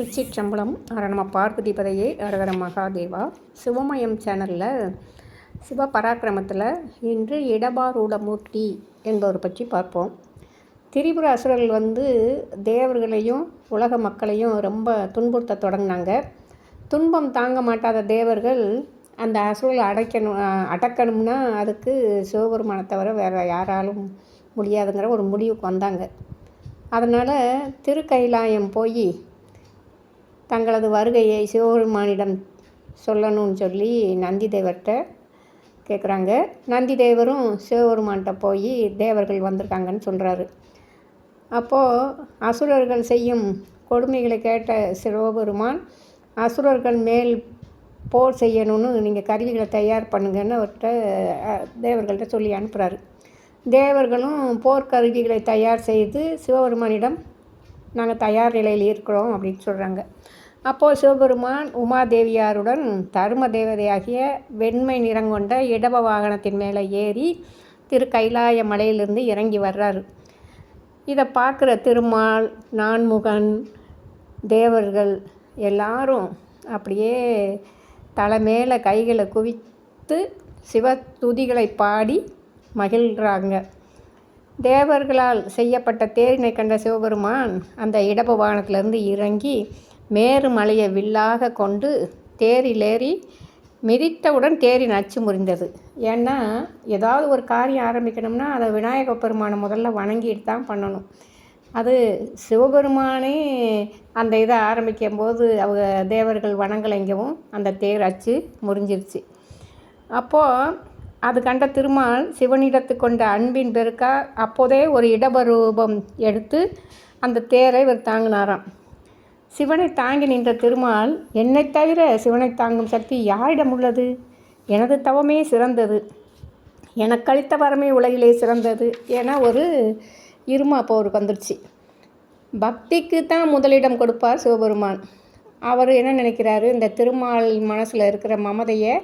திருச்சிற்றம்பலம் அரணம பார்வதி பதையே அரகர மகாதேவா. சிவமயம் சேனலில் சிவ பராக்கிரமத்தில் இன்று இடபாரூடமூர்த்தி என்பவர் பற்றி பார்ப்போம். திரிபுர அசுரர்கள் வந்து தேவர்களையும் உலக மக்களையும் ரொம்ப துன்புறுத்த தொடங்கினாங்க. துன்பம் தாங்க மாட்டாத தேவர்கள் அந்த அசுரலை அடைக்கணும் அடக்கணும்னா அதுக்கு சிவபெருமானை தவிர வேறு யாராலும் முடியாதுங்கிற ஒரு முடிவுக்கு வந்தாங்க. அதனால் திருக்கைலாயம் போய் தங்களது வருகையை சிவபெருமானிடம் சொல்லணும்னு சொல்லி நந்தி தேவர்கிட்ட கேட்குறாங்க நந்தி தேவரும் சிவபெருமான்கிட்ட போய் தேவர்கள் வந்திருக்காங்கன்னு சொல்கிறாரு அப்போது அசுரர்கள் செய்யும் கொடுமைகளை கேட்ட சிவபெருமான் அசுரர்கள் மேல் போர் செய்யணும்னு நீங்கள் கருவிகளை தயார் பண்ணுங்கன்னு அவர்கிட்ட தேவர்கள்ட்ட சொல்லி அனுப்புகிறாரு தேவர்களும் போர்க்கருவிகளை தயார் செய்து சிவபெருமானிடம் நாங்கள் தயார் நிலையில் இருக்கிறோம் அப்படின்னு சொல்கிறாங்க அப்போது சிவபெருமான் உமாதேவியாருடன் தரும தேவதையாகிய வெண்மை நிறங்கொண்ட இடப வாகனத்தின் மேலே ஏறி திரு கைலாய மலையிலிருந்து இறங்கி வர்றாரு. இதை பார்க்குற திருமால் நான்முகன் தேவர்கள் எல்லாரும் அப்படியே தலை மேலே கைகளை குவித்து சிவ துதிகளை பாடி மகிழ்கிறாங்க. தேவர்களால் செய்யப்பட்ட தேரினை கண்ட சிவபெருமான் அந்த இடப வாகனத்திலிருந்து இறங்கி மேருமலையை வில்லாக கொண்டு தேரிலேறி மிதித்தவுடன் தேரின் அச்சு முறிந்தது. ஏன்னா ஏதாவது ஒரு காரியம் ஆரம்பிக்கணும்னா அதை விநாயக பெருமானை முதல்ல வணங்கிட்டு தான் பண்ணணும். அது சிவபெருமானே அந்த இதை ஆரம்பிக்கும் போது அவங்க தேவர்கள் வணங்கலைங்கவும் அந்த தேர் அச்சு முறிஞ்சிருச்சு. அப்போது அது கண்ட திருமால் சிவனிடத்து கொண்ட அன்பின் பெருக்கா அப்போதே ஒரு இடபரூபம் எடுத்து அந்த தேரை இவர் தாங்கினாராம். சிவனை தாங்கி நின்ற திருமால் என்னை தவிர சிவனை தாங்கும் சக்தி யாரிடம் உள்ளது? எனது தவமே சிறந்தது. எனக்கு அளித்த வரமே உலகிலே சிறந்தது என ஒரு இருமா அவருக்கு வந்துருச்சு. பக்திக்கு தான் முதலிடம் கொடுப்பார் சிவபெருமான். அவர் என்ன நினைக்கிறாரு? இந்த திருமால் மனசில் இருக்கிற மமதையை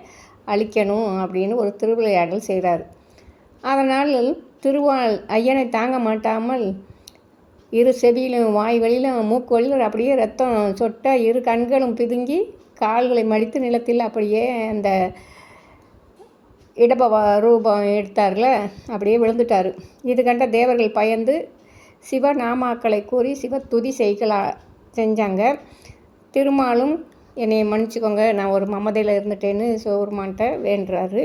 அழிக்கணும் அப்படின்னு ஒரு திருவிளையாடல் செய்கிறார் அதனால் திருவாள் ஐயனை தாங்க மாட்டாமல் இரு செவியிலும் வாய் வழியிலும் மூக்கு வழியில் அப்படியே ரத்தம் சொட்ட இரு கண்களும் பிதுங்கி கால்களை மடித்து நிலத்தில் அப்படியே அந்த இடப ரூபம் எடுத்தார்ல அப்படியே விழுந்துட்டார். இது கண்ட தேவர்கள் பயந்து சிவநாமாக்களை கூறி சிவ துதி செய்களா செஞ்சாங்க. திருமாலும் என்னை மன்னிச்சிக்கோங்க நான் ஒரு மமதையில் இருந்துட்டேன்னு சிவபெருமான்கிட்ட வேண்டுறாரு.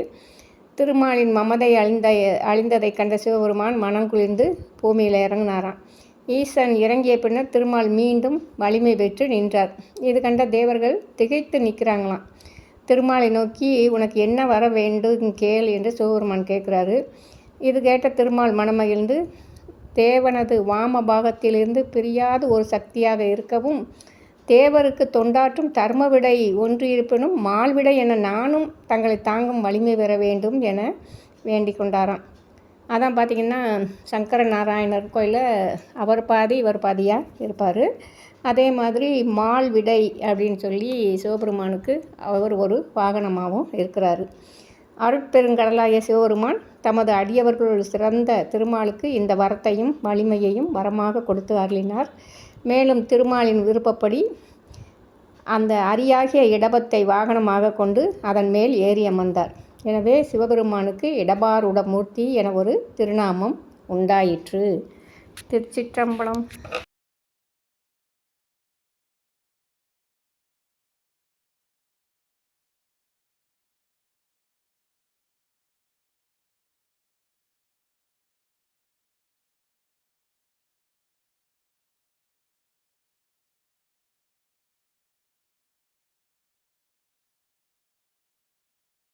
திருமாலின் மமதை அழிந்த அழிந்ததை கண்ட சிவபெருமான் மனம் குளிர்ந்து பூமியில் இறங்கினாராம். ஈசன் இறங்கிய பின்னர் திருமால் மீண்டும் வலிமை பெற்று நின்றார். இது கண்ட தேவர்கள் திகைத்து நிற்கிறாங்களாம். திருமாலை நோக்கி உனக்கு என்ன வர வேண்டும் கேள் என்று சிவபெருமான் கேட்குறாரு. இது கேட்ட திருமால் மனமகிழ்ந்து தேவனது வாம பாகத்திலிருந்து பிரியாத ஒரு சக்தியாக இருக்கவும் தேவருக்கு தொண்டாற்றும் தர்மவிடை ஒன்று இருப்பினும் மால்விடை என நானும் தங்களை தாங்கும் வலிமை பெற வேண்டும் என வேண்டிக் கொண்டாராம். அதான் பார்த்திங்கன்னா சங்கர நாராயணர் கோயிலில் அவர் பாதி இவர் பாதியாக இருப்பார். அதே மாதிரி மால் விடை அப்படின்னு சொல்லி சிவபெருமானுக்கு அவர் ஒரு வாகனமாகவும் இருக்கிறாரு. அருட்பெருங்கடலாய சிவபெருமான் தமது அடியவர்கள் சிறந்த திருமாலுக்கு இந்த வரத்தையும் வலிமையையும் வரமாக கொடுத்து அருளினார். மேலும் திருமாலின் விருப்பப்படி அந்த அரியாகிய இடபத்தை வாகனமாக கொண்டு அதன் மேல் ஏறி அமர்ந்தார். எனவே சிவபெருமானுக்கு இடபாருடமூர்த்தி என ஒரு திருநாமம் உண்டாயிற்று. திருச்சிற்றம்பலம்.